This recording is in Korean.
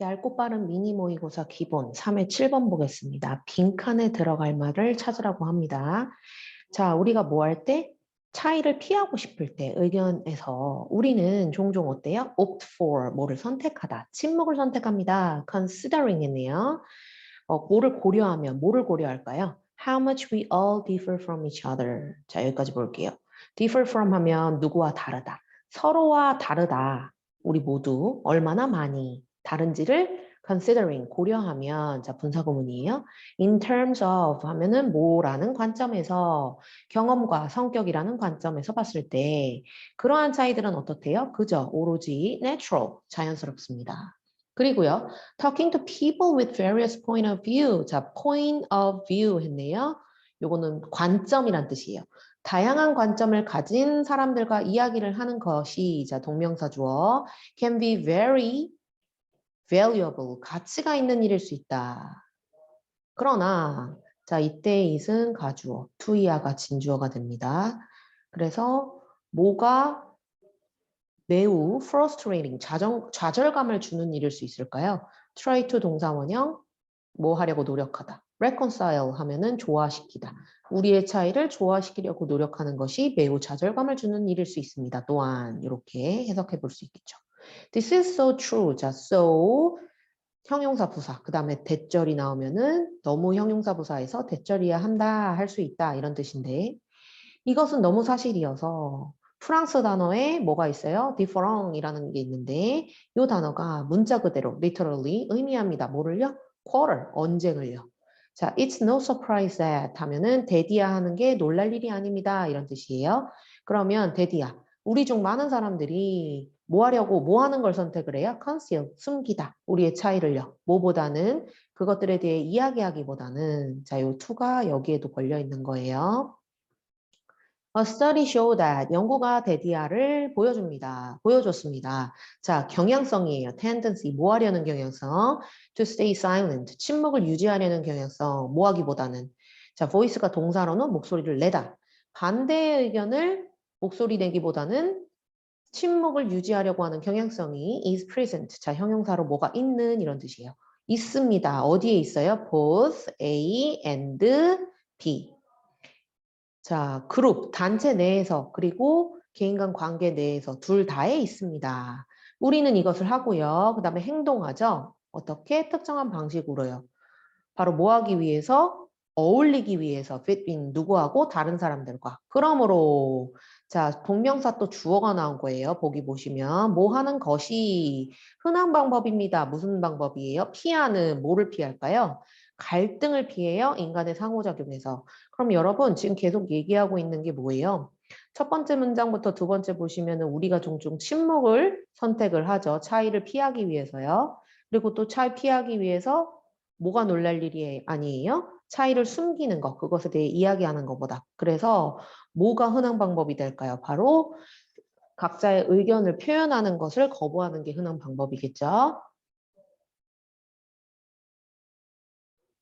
얇고 빠른 미니 모의고사 기본 3회 7번 보겠습니다. 빈칸에 들어갈 말을 찾으라고 합니다. 자, 우리가 뭐 할 때? 차이를 피하고 싶을 때 의견에서 우리는 종종 어때요? opt for, 뭐를 선택하다. 침묵을 선택합니다. considering 했네요. 어, 뭐를 고려하면 뭐를 고려할까요? How much we all differ from each other. 자, 여기까지 볼게요. differ from 하면 누구와 다르다. 서로와 다르다. 우리 모두 얼마나 많이 다른지를 considering 고려하면 자 분사 구문이에요. in terms of 하면은 뭐라는 관점에서 경험과 성격이라는 관점에서 봤을 때 그러한 차이들은 어떻대요? 그저 오로지 natural 자연스럽습니다. 그리고요. talking to people with various point of view. 자, point of view 했네요. 요거는 관점이란 뜻이에요. 다양한 관점을 가진 사람들과 이야기를 하는 것이 자 동명사 주어 can be very valuable 가치가 있는 일일 수 있다. 그러나 자 이때 it은 가주어 to 이하가 진주어가 됩니다. 그래서 뭐가 매우 frustrating 좌정, 좌절감을 주는 일일 수 있을까요? try to 동사원형 뭐 하려고 노력하다. reconcile 하면은 조화시키다. 우리의 차이를 조화시키려고 노력하는 것이 매우 좌절감을 주는 일일 수 있습니다. 또한 이렇게 해석해 볼 수 있겠죠. This is so true. 자, so 형용사 부사. 그 다음에 대절이 나오면은 너무 형용사 부사에서 대절이야 한다, 할 수 있다 이런 뜻인데 이것은 너무 사실이어서 프랑스 단어에 뭐가 있어요? different이라는 게 있는데 이 단어가 문자 그대로 literally 의미합니다. 뭐를요? quarter, 언쟁을요. 자, it's no surprise that 하면은 대디야 하는 게 놀랄 일이 아닙니다. 이런 뜻이에요. 그러면 대디야, 우리 중 많은 사람들이 뭐 하려고 뭐 하는 걸 선택을 해요? conceal, 숨기다. 우리의 차이를요. 뭐보다는 그것들에 대해 이야기하기보다는 자, 요 to가 여기에도 걸려 있는 거예요. A study show that 연구가 데디아를 보여줍니다. 보여줬습니다. 자, 경향성이에요. tendency, 뭐 하려는 경향성? To stay silent, 침묵을 유지하려는 경향성, 뭐 하기보다는. 자, voice가 동사로는 목소리를 내다. 반대의 의견을 목소리 내기보다는 침묵을 유지하려고 하는 경향성이 is present. 자, 형용사로 뭐가 있는 이런 뜻이에요. 있습니다. 어디에 있어요? both A and B. 자, 그룹, 단체 내에서 그리고 개인 간 관계 내에서 둘 다에 있습니다. 우리는 이것을 하고요. 그 다음에 행동하죠. 어떻게? 특정한 방식으로요. 바로 뭐 하기 위해서? 어울리기 위해서 fit in 누구하고 다른 사람들과. 그러므로 자, 동명사 또 주어가 나온 거예요. 보기 보시면 뭐 하는 것이 흔한 방법입니다. 무슨 방법이에요? 피하는 뭐를 피할까요? 갈등을 피해요. 인간의 상호작용에서. 그럼 여러분 지금 계속 얘기하고 있는 게 뭐예요? 첫 번째 문장부터 두 번째 보시면 우리가 종종 침묵을 선택을 하죠. 차이를 피하기 위해서요. 그리고 또 차이 피하기 위해서 뭐가 놀랄 일이 아니에요? 차이를 숨기는 것, 그것에 대해 이야기하는 것보다. 그래서 뭐가 흔한 방법이 될까요? 바로 각자의 의견을 표현하는 것을 거부하는 게 흔한 방법이겠죠.